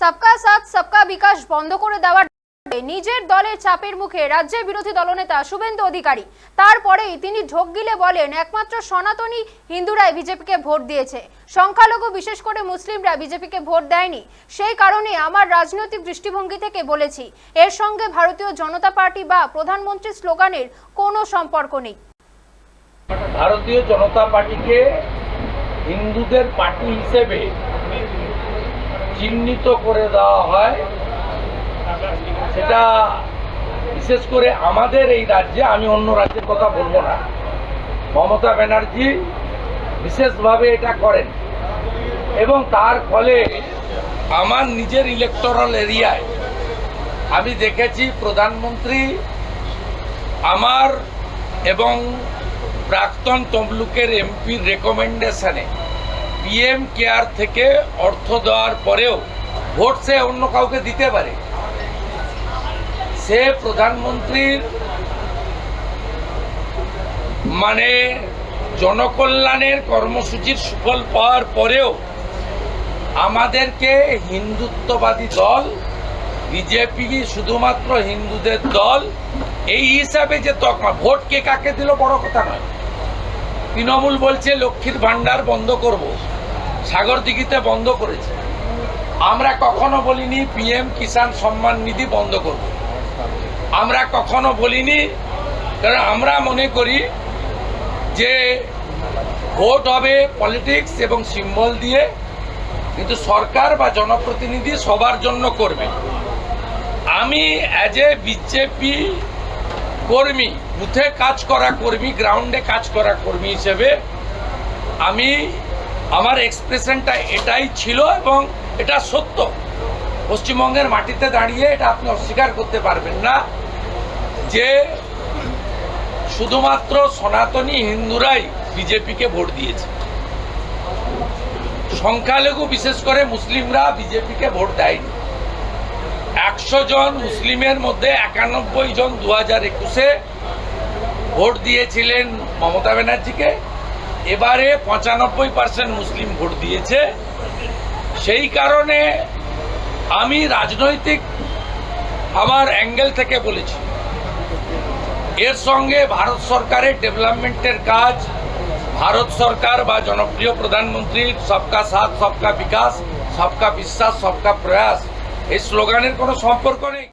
সবকা সাথ, সবকা বিকাশ বন্ধ করে দেওয়ার নিজের দলের চাপের মুখে রাজ্যের বিরোধী দলনেতা শুভেন্দু অধিকারী। তারপরেই তিনি ঢোক গিলে বলেন, একমাত্র সনাতনী হিন্দুরাই বিজেপিকে ভোট দিয়েছে। সংখ্যালঘু বিশেষ করে মুসলিমরা বিজেপিকে ভোট দেয়নি। সেই কারণে আমার রাজনৈতিক দৃষ্টিভঙ্গি থেকে বলেছি, এর সঙ্গে ভারতীয় জনতা পার্টি বা প্রধানমন্ত্রীর স্লোগানের কোনো সম্পর্ক নেই। ভারতীয় জনতা পার্টিকে হিন্দুদের পার্টি হিসেবে চিহ্নিত করে দেওয়া হয়। সেটা বিশেষ করে আমাদের এই রাজ্যে, আমি অন্য রাজ্যের কথা বলব না। মমতা ব্যানার্জি বিশেষভাবে এটা করেন। এবং তার ফলে আমার নিজের ইলেকটোরাল এরিয়ায় আমি দেখেছি প্রধানমন্ত্রী আমার এবং প্রাক্তন তমলুকের এমপির রেকমেন্ডেশনে পিএম কেয়ার থেকে অর্থ দেওয়ার পরেও ভোট সে অন্য কাউকে দিতে পারে। সে প্রধানমন্ত্রীর মানে জনকল্যাণের কর্মসূচির সুফল পাওয়ার পরেও আমাদেরকে হিন্দুত্ববাদী দল বিজেপি শুধুমাত্র হিন্দুদের দল, এই হিসাবে যে তকমা, ভোট কে কাকে দিল বড় কথা নয়। তৃণমূল বলছে লক্ষ্মীর ভাণ্ডার বন্ধ করব। সাগর দিঘিতে বন্ধ করেছে। আমরা কখনো বলিনি পিএম কিষাণ সম্মান নিধি বন্ধ করব। আমরা কখনো বলিনি, কারণ আমরা মনে করি যে ভোট হবে পলিটিক্স এবং সিম্বল দিয়ে, কিন্তু সরকার বা জনপ্রতিনিধি সবার জন্য করবে। আমি অ্যাজ এ বিজেপি কর্মী, বুথে কাজ করা কর্মী গ্রাউন্ডে কাজ করা কর্মী হিসেবে আমি আমার এক্সপ্রেশনটা এটাই ছিল এবং এটা সত্য। পশ্চিমবঙ্গের মাটিতে দাঁড়িয়ে এটা আপনি অস্বীকার করতে পারবেন না যে শুধুমাত্র সনাতনী হিন্দুরাই বিজেপিকে ভোট দিয়েছে। সংখ্যালঘু বিশেষ করে মুসলিমরা বিজেপিকে ভোট দেয়নি। একশো জন মুসলিমের মধ্যে একানব্বই জন দু হাজার একুশে ভোট দিয়েছিলেন মমতা ব্যানার্জিকে। এবারে পঁচানব্বই পার্সেন্ট মুসলিম ভোট দিয়েছে। সেই কারণে আমি রাজনৈতিক আমার অ্যাঙ্গেল থেকে বলেছি। এর সঙ্গে ভারত সরকারের ডেভেলপমেন্টের কাজ, ভারত সরকার বা জনপ্রিয় প্রধানমন্ত্রীর সবকা সাথ, সবকা বিকাশ, সবকা বিশ্বাস, সবকা প্রয়াস, এই স্লোগানের কোনো সম্পর্ক নেই।